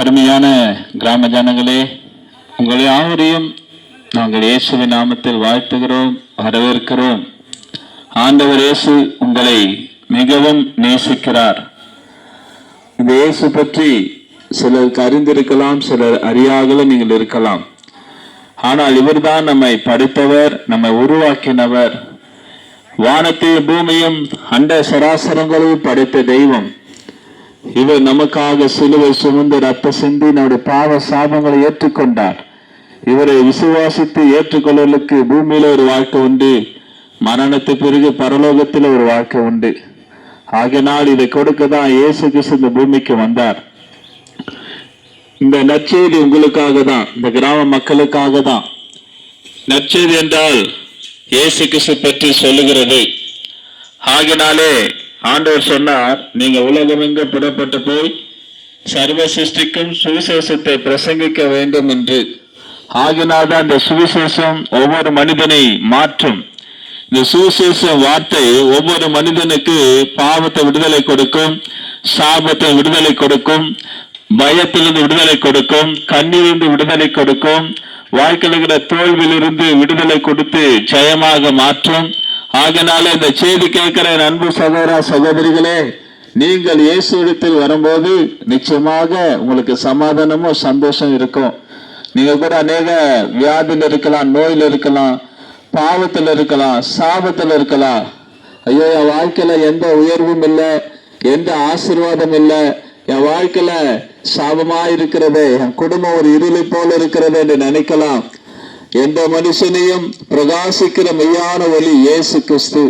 அருமையான கிராம ஜனங்களே உங்களை யாவரையும் நாங்கள் இயேசுவின் நாமத்தில் வாழ்த்துகிறோம் வரவேற்கிறோம். ஆண்டவர் இயேசு உங்களை மிகவும் நேசிக்கிறார். இந்த இயேசு பற்றி சிலருக்கு அறிந்திருக்கலாம் சிலர் அறியாகலும் நீங்கள் இருக்கலாம். ஆனால் இவர்தான் நம்மை படைத்தவர் நம்மை உருவாக்கினவர். வானத்தையும் பூமியும் அண்ட சராசரங்களையும் படைத்த தெய்வம். இவர் நமக்காக சிலுவை சுமந்து ரத்த சிந்தி நம்முடைய பாவ சாபங்களை ஏற்றுக்கொண்டார். இவரை விசுவாசித்து ஏற்றுக்கொள்ளலுக்கு பூமியில ஒரு வாழ்க்கை உண்டு மரணத்து பிறகு பரலோகத்தில் ஒரு வாழ்க்கை உண்டு. ஆகினால் இதை கொடுக்க தான் இயேசு கிறிஸ்து இந்த பூமிக்கு வந்தார். இந்த நற்செய்தி உங்களுக்காக தான் இந்த கிராம மக்களுக்காக தான் நற்செய்தி என்றால் இயேசு கிறிஸ்து பற்றி சொல்லுகிறது. ஆகினாலே ஆண்டவர் சொன்னார் நீங்க உலகமெங்கு புறப்பட்டு போய் சர்வ சிருஷ்டிக்கும் சுவிசேஷத்தை பிரசங்கிக்க வேண்டும் என்று. ஆகினாதான் அந்த இந்த சுவிசேஷம் ஒவ்வொரு மனிதனை மாற்றும். இந்த சுவிசேஷ வார்த்தை ஒவ்வொரு மனிதனுக்கு பாவத்தை விடுதலை கொடுக்கும் சாபத்தை விடுதலை கொடுக்கும் பயத்திலிருந்து விடுதலை கொடுக்கும் கண்ணிலிருந்து விடுதலை கொடுக்கும் வாழ்க்கையில் இருக்கிற தோல்வியிலிருந்து விடுதலை கொடுத்து ஜெயமாக மாற்றும். ஆகினால இந்த செய்தி கேட்கிற அன்பு சகோதர சகோதரிகளே நீங்கள் இயேசு இடத்தில் வரும்போது நிச்சயமாக உங்களுக்கு சமாதானமும் சந்தோஷம் இருக்கும். நீங்க கூட அநேக வியாதியில் இருக்கலாம் நோயில் இருக்கலாம் பாவத்தில் இருக்கலாம் சாபத்தில் இருக்கலாம். ஐயோ என் வாழ்க்கையில எந்த உயர்வும் இல்லை எந்த ஆசீர்வாதம் இல்லை. என் வாழ்க்கையில சாபமா இருக்கிறது என் குடும்பம் ஒரு இருளை போல இருக்கிறது என்று நினைக்கலாம். எந்த மனுஷனையும் பிரகாசிக்கிற மெய்யான ஒளி இயேசு கிறிஸ்து.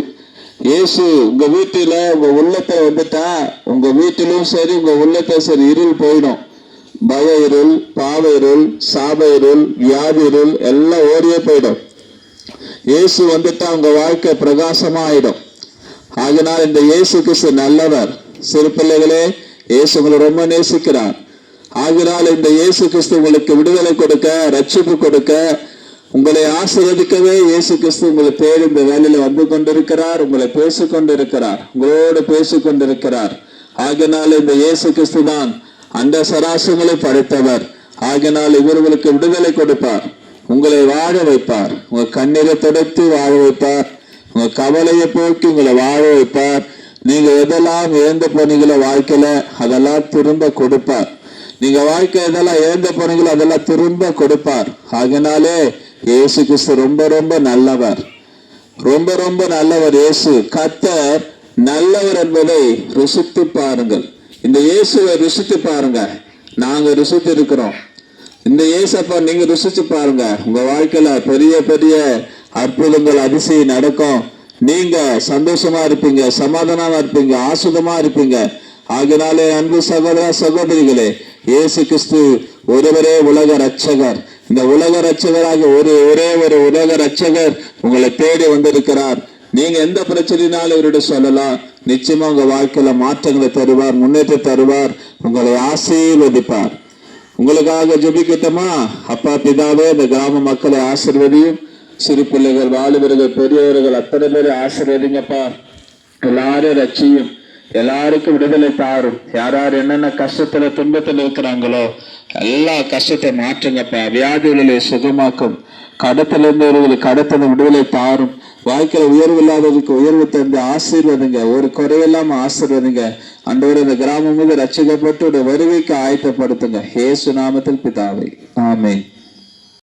இயேசு உங்க வீட்டில் உங்க உள்ளத்தை வந்துட்டா உங்க வீட்டிலும் சரி உங்க உள்ளத்தை சரி இருள் போயிடும். பய இருள் பாவ இருள் சாப இருள் வியாதி இருள் எல்லாம் ஓடியே போயிடும். இயேசு வந்துட்டா உங்க வாழ்க்கை பிரகாசமா ஆயிடும் ஆகினால் இந்த இயேசு கிறிஸ்து நல்லவர். சிறு பிள்ளைகளே இயேசு உங்களை ரொம்ப நேசிக்கிறார். ஆகினால் இந்த இயேசு கிறிஸ்து உங்களுக்கு விடுதலை கொடுக்க ரட்சிப்பு கொடுக்க உங்களை ஆசீர்வதிக்கவே இயேசு கிறிஸ்து உங்களை தேடி இந்த வேலையில வந்து கொண்டிருக்கிறார் உங்களை பேசிக் கொண்டிருக்கிறார் உங்களோடு பேசிக் கொண்டிருக்கிறார் ஆகினால் இந்த இயேசு கிறிஸ்து தான் அந்த சராசங்களை படைத்தவர். ஆகினால் இவர்களுக்கு விடுதலை கொடுப்பார். உங்களை வாழ வைப்பார். உங்க கண்ணீரை துடைத்து வாழ வைப்பார். உங்க கவலையை போக்கி உங்களை வாழ வைப்பார். நீங்க எதெல்லாம் இழந்த போனீங்களோ வாழ்க்கையில அதெல்லாம் திரும்ப கொடுப்பார். நீங்க வாழ்க்கை எதெல்லாம் இழந்த போனீங்களோ அதெல்லாம் திரும்ப கொடுப்பார். ஆகினாலே இயேசு கிறிஸ்து ரொம்ப ரொம்ப நல்லவர். ரொம்ப ரொம்ப நல்லவர் இயேசு. கத்தர் நல்லவர் என்பதை ருசித்து பாருங்கள். இந்த இயேசுவை ருசித்து பாருங்க. நாங்க ருசித்து இருக்கிறோம். இந்த இயேசப்பா நீங்க ருசிச்சு பாருங்க. உங்க வாழ்க்கையில பெரிய பெரிய அற்புதங்கள் அதிசயம் நடக்கும். நீங்க சந்தோஷமா இருப்பீங்க சமாதானமா இருப்பீங்க ஆசுதமா இருப்பீங்க. ஆகினாலே அன்பு சகோதர சகோதரிகளே இயேசு கிறிஸ்து ஒருவரே உலக ரட்சகர் இந்த உலக ரட்சகராக ஒரு ஒரே ஒரு உலக ரட்சகர் உங்களை தேடி வந்திருக்கிறார். நீங்க எந்த பிரச்சனைனாலும் இவருடைய சொல்லலாம். நிச்சயமா உங்க வாழ்க்கையில மாற்றங்களை தருவார் முன்னேற்ற தருவார் உங்களை ஆசீர்வதிப்பார். உங்களுக்காக ஜெபிக்கட்டுமா? அப்பா பிதாவே இந்த கிராம மக்களை ஆசிர்வதியும். சிறு பிள்ளைகள் வாலிபர்கள் பெரியவர்கள் அத்தனை பேரை ஆசிர்வதிங்கப்பா. எல்லாரும் ரட்சியும். எல்லாருக்கும் விடுதலை தாரும் யார் யார் என்னென்ன கஷ்டத்துல துன்பத்தில் இருக்கிறாங்களோ எல்லா கஷ்டத்தை மாற்றுங்கப்பா. வியாதிகளை சுகமாக்கும். கடத்துல இருந்தவர்களுக்கு கடத்துல விடுதலை தாரும் வாழ்க்கையில் உயர்வு இல்லாதவர்களுக்கு உயர்வு தந்து ஆசீர்வதிங்க. ஒரு குறையில்லாம ஆசீர்வதிங்க. அன்றவர் இந்த கிராமம் மீது ரட்சிக்கப்பட்டு வருகைக்கு ஆயத்தப்படுத்துங்க. ஹேசு நாமத்தில் பிதாவை. ஆமேன்.